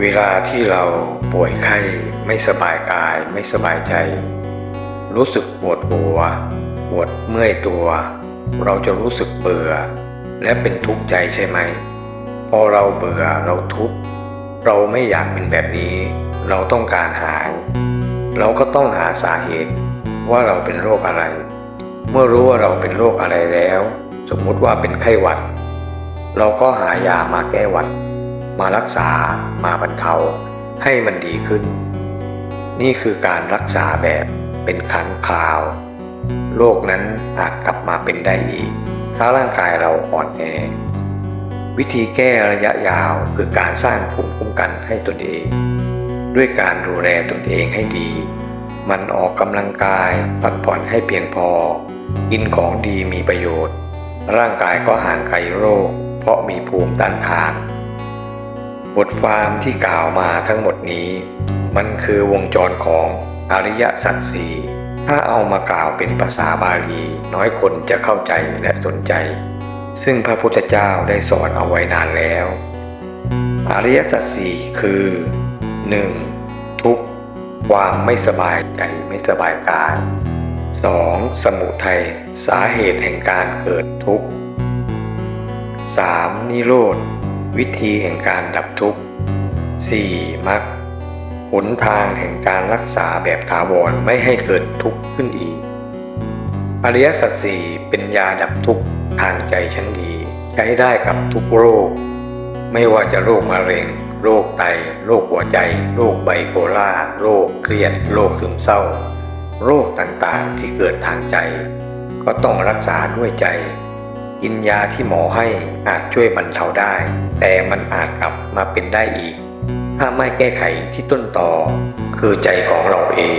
เวลาที่เราป่วยไข้ไม่สบายกายไม่สบายใจ รู้สึกปวดหัว ปวดเมื่อยตัว เราจะรู้สึกเบื่อ และเป็นทุกข์ใจใช่ไหม พอเราเบื่อเราทุกข์เราไม่อยากเป็นแบบนี้ เราต้องการหาย เราก็ต้องหาสาเหตุว่าเราเป็นโรคอะไร เมื่อรู้ว่าเราเป็นโรคอะไรแล้ว สมมุติว่าเป็นไข้หวัด เราก็หายามาแก้หวัด มารักษามาบรรเทาให้มันดีขึ้น นี่คือการรักษาแบบเป็นครั้งคราว โรคนั้นอาจกลับมาเป็นได้อีก ถ้าร่างกายเราอ่อนแอ วิธีแก้ระยะยาวคือการสร้างภูมิคุ้มกันให้ตนเอง ด้วยการดูแลตนเองให้ดี มันออกกำลังกายพักผ่อนให้เพียงพอ กินของดีมีประโยชน์ ร่างกายก็ห่างไกลโรค เพราะมีภูมิต้านทาน บทความที่กล่าวมาทั้งหมดนี้ มันคือวงจรของอริยสัจสี่ถ้าเอามากล่าวเป็นภาษาบาลี น้อยคนจะเข้าใจและสนใจ ซึ่งพระพุทธเจ้าได้สอนเอาไว้นานแล้ว อริยสัจสี่คือ 1. ทุกความไม่สบายใจไม่สบายกาย 2. สมุทัยสาเหตุแห่งการเกิดทุกข์ 3. นิโรธ วิธีแห่งการดับทุกข์ 4. มรรคหนทางแห่งการรักษาแบบถาวรไม่ให้เกิดทุกข์ขึ้นอีก อริยสัจสี่เป็นยาดับทุกข์ทางใจชั้นดี ใช้ได้กับทุกโรค ไม่ว่าจะโรคมะเร็ง โรคไต โรคหัวใจ โรคไบโพล่า โรคเครียด โรคซึมเศร้า โรคต่างๆที่เกิดทางใจ ก็ต้องรักษาด้วยใจ กินยาที่หมอให้อาจช่วยบรรเทาได้ แต่มันอาจกลับมาเป็นได้อีก ถ้าไม่แก้ไขที่ต้นตอคือใจของเราเอง